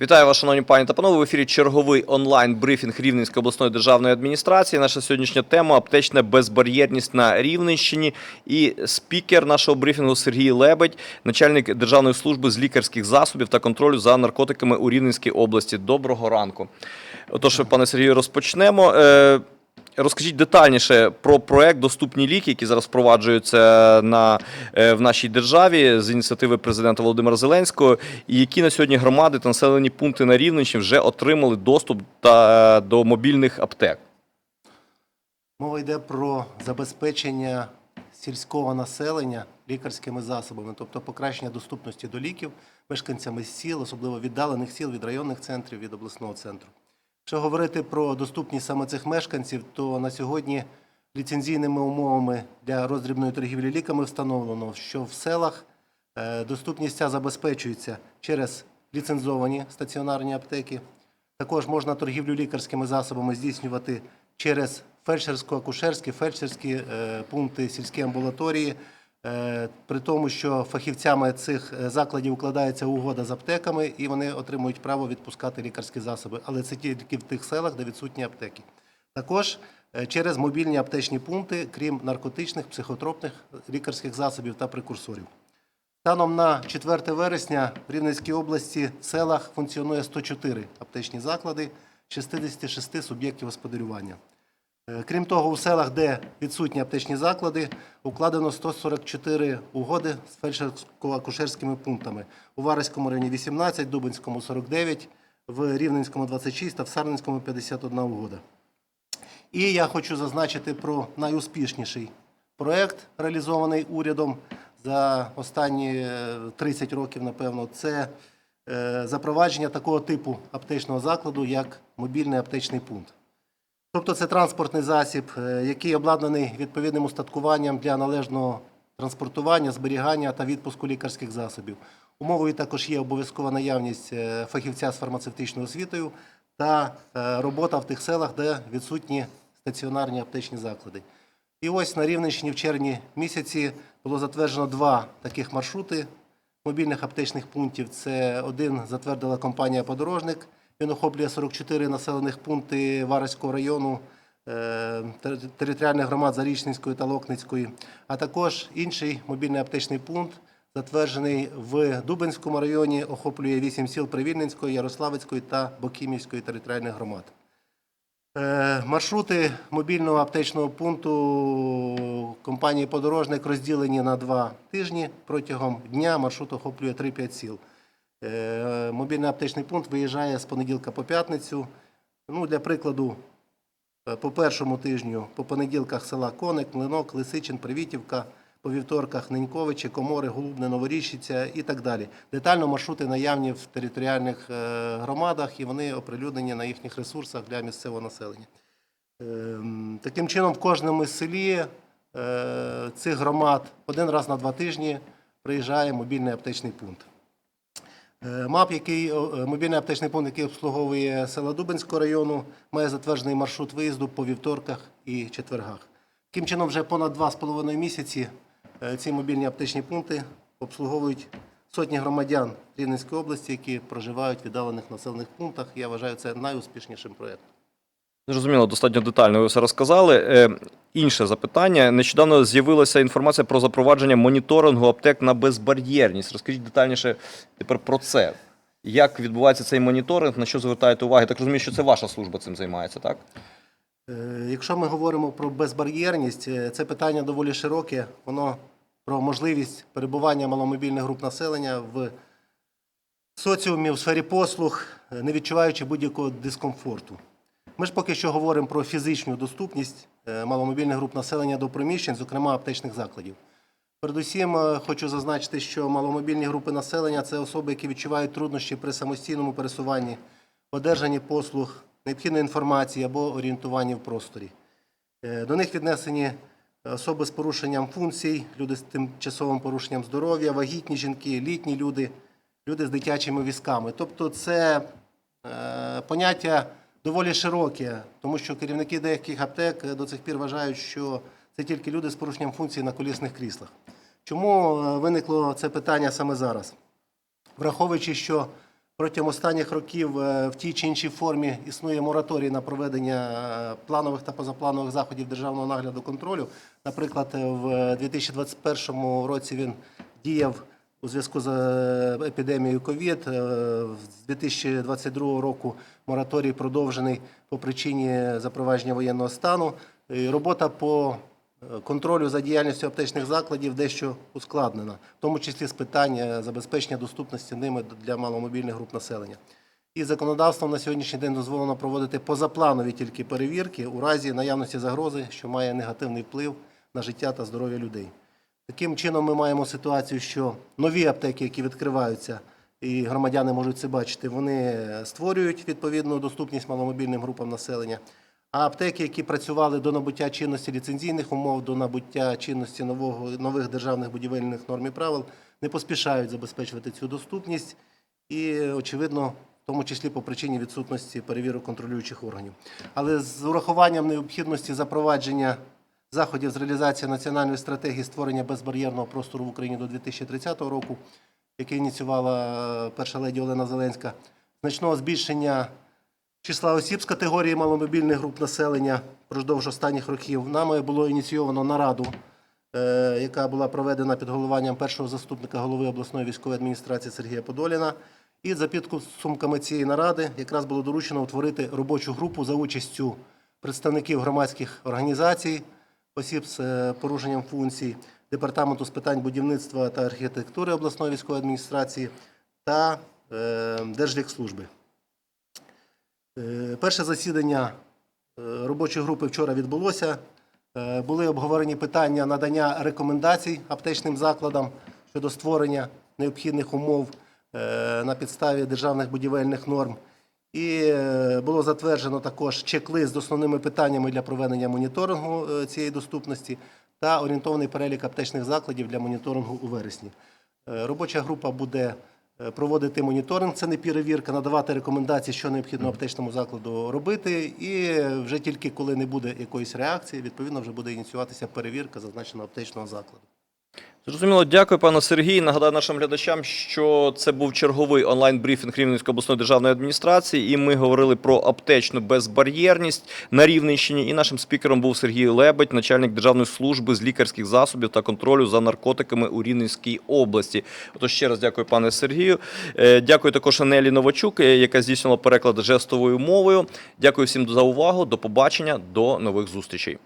Вітаю вас, шановні пані та панове. В ефірі черговий онлайн-брифінг Рівненської обласної державної адміністрації. Наша сьогоднішня тема аптечна безбар'єрність на Рівненщині. І спікер нашого брифінгу Сергій Лебедь, начальник Державної служби з лікарських засобів та контролю за наркотиками у Рівненській області. Доброго ранку. Отож, пане Сергію, розпочнемо. Е, Розкажіть детальніше про проект Доступні ліки, які зараз впроваджуються на, е, в нашій державі з ініціативи президента Володимира Зеленського, і які на сьогодні громади та населені пункти на Рівненщині вже отримали доступ та, до мобільних аптек. Мова йде про забезпечення сільського населення лікарськими засобами, тобто покращення доступності до ліків мешканцями сіл, особливо віддалених сіл від районних центрів, від обласного центру. Якщо говорити про доступність саме цих мешканців, то на сьогодні ліцензійними умовами для роздрібної торгівлі ліками встановлено, що в селах е, доступність ця забезпечується через ліцензовані стаціонарні аптеки. Також можна торгівлю лікарськими засобами здійснювати через фельдшерсько-акушерські, фельдшерські е, пункти, сільські амбулаторії, при тому, що фахівцями цих е, закладів укладається угода з аптеками і вони отримують право відпускати лікарські засоби. Але це тільки в тих селах, де відсутні аптеки. Також е, через мобільні аптечні пункти, крім наркотичних, психотропних лікарських засобів та прекурсорів. Станом на 4 вересня в Рівненській області в селах функціонує 104 аптечні заклади, 66 суб'єктів господарювання. Е, Крім того, у селах, де відсутні аптечні заклади, укладено 144 угоди з фельдшерсько-акушерськими пунктами. У Вареському районі 18, Дубинському 49, в Рівненському 26 та в Сарненському 51 угода. І я хочу зазначити про найуспішніший проект, реалізований урядом за останні е, 30 років, напевно. Це е, запровадження такого типу аптечного закладу, як мобільний аптечний пункт. Тобто це транспортний засіб, е, який обладнаний відповідним устаткуванням для належного транспортування, зберігання та відпуску лікарських засобів. Умовою також є обов'язкова наявність е, фахівця з фармацевтичною освітою та е, робота в тих селах, де відсутні стаціонарні аптечні заклади. І ось на Рівненщині в червні місяці було затверджено два таких маршрути мобільних аптечних пунктів. Це один затвердила компанія Подорожник. Він охоплює 44 населених пункти Вареського району, е, територіальних громад Зарічненської та Локницької, а також інший мобільний аптечний пункт, затверджений в Дубенському районі, охоплює 8 сіл Привільненської, Ярославецької та Бокімівської територіальних громад. Е, Маршрути мобільного аптечного пункту компанії Подорожник розділені на два тижні. Протягом дня маршрут охоплює 3-5 сіл. Е, Мобільний аптечний пункт виїжджає з понеділка по п'ятницю. Ну, для прикладу, е, по першому тижню по понеділках села Коник, Млинок, Лисичин, Привітівка, по вівторках Неньковичі, Комори, Голубне, Новоріщиця і так далі. Детально маршрути наявні в територіальних е, громадах і вони оприлюднені на їхніх ресурсах для місцевого населення. Ем, Таким чином, в кожному селі цих громад один раз на два тижні приїжджає мобільний аптечний пункт. Е, МАП, який е, мобільний аптечний пункт, який обслуговує села Дубинського району, має затверджений маршрут виїзду по вівторках і четвергах. Таким чином, вже понад два з половиною місяці е, ці мобільні аптечні пункти обслуговують сотні громадян Рівненської області, які проживають в віддалених населених пунктах. Я вважаю це найуспішнішим проєктом. Зрозуміло, достатньо детально ви все розказали. Е, інше запитання. Нещодавно з'явилася інформація про запровадження моніторингу аптек на безбар'єрність. Розкажіть детальніше тепер про це. Як відбувається цей моніторинг, на що звертаєте увагу? Так розумію, що це ваша служба цим займається, так? Е, Якщо ми говоримо про безбар'єрність, е, це питання доволі широке. Воно про можливість перебування маломобільних груп населення в соціумі, в сфері послуг, е, не відчуваючи будь-якого дискомфорту. Ми ж поки що говоримо про фізичну доступність е, маломобільних груп населення до приміщень, зокрема аптечних закладів. Передусім, е, хочу зазначити, що маломобільні групи населення це особи, які відчувають труднощі при самостійному пересуванні, одержанні послуг, необхідної інформації або орієнтуванні в просторі. Е, До них віднесені особи з порушенням функцій, люди з тимчасовим порушенням здоров'я, вагітні жінки, літні люди, люди з дитячими візками. Тобто це поняття доволі широке, тому що керівники деяких аптек е, до цих пір вважають, що це тільки люди з порушенням функцій на колісних кріслах. Чому е, виникло це питання саме зараз? Враховуючи, що Протягом останніх років е, в тій чи іншій формі існує мораторій на проведення планових та позапланових заходів державного нагляду контролю. Наприклад, в 2021 році він діяв у зв'язку з е, епідемією. Е, З 2022 року мораторій продовжений по причині запровадження воєнного стану. Робота по е, контролю за діяльністю аптечних закладів дещо ускладнена, в тому числі з питань забезпечення доступності ними для маломобільних груп населення. І законодавством на сьогоднішній день дозволено проводити позапланові тільки перевірки у разі наявності загрози, що має негативний вплив на життя та здоров'я людей. Таким чином, ми маємо ситуацію, що нові аптеки, які відкриваються, і громадяни можуть це бачити, вони створюють відповідну доступність маломобільним групам населення. А аптеки, які працювали до набуття чинності ліцензійних умов, до набуття чинності нового, нових державних будівельних норм і правил, не поспішають забезпечувати цю доступність і, очевидно, в тому числі по причині відсутності перевірок контролюючих органів. Але з урахуванням необхідності запровадження заходів з реалізації національної стратегії створення безбар'єрного простору в Україні до 2030 року, який ініціювала перша леді Олена Зеленська, значного збільшення числа осіб з категорії маломобільних груп населення впродовж останніх років нами було ініційовано нараду, е, яка була проведена під головуванням першого заступника голови обласної військової адміністрації Сергія Подоліна. І за підсумками цієї наради якраз було доручено утворити робочу групу за участю представників громадських організацій, осіб з е, порушенням функцій, департаменту з питань будівництва та архітектури обласної військової адміністрації та е, Держлікслужби. Е, Перше засідання робочої групи вчора відбулося. Були обговорені питання надання рекомендацій аптечним закладам щодо створення необхідних умов на підставі державних будівельних норм. І е, було затверджено також чек-лист з основними питаннями для проведення моніторингу е, цієї доступності та орієнтований перелік аптечних закладів для моніторингу у вересні. Е, Робоча група буде проводити моніторинг, це не перевірка, надавати рекомендації, що необхідно аптечному закладу робити. І вже тільки коли не буде якоїсь реакції, відповідно вже буде ініціюватися перевірка зазначеного аптечного закладу. Зрозуміло, дякую, пане Сергій. Нагадаю нашим глядачам, що це був черговий онлайн-брифінг Рівненської обласної державної адміністрації, і ми говорили про аптечну безбар'єрність на Рівненщині. І нашим спікером був Сергій Лебедь, начальник Державної служби з лікарських засобів та контролю за наркотиками у Рівненській області. Отож, ще раз дякую, пане Сергію. Е, Дякую також Анелі Новачук, е, яка здійснила переклад жестовою мовою. Дякую всім за увагу. До побачення, до нових зустрічей.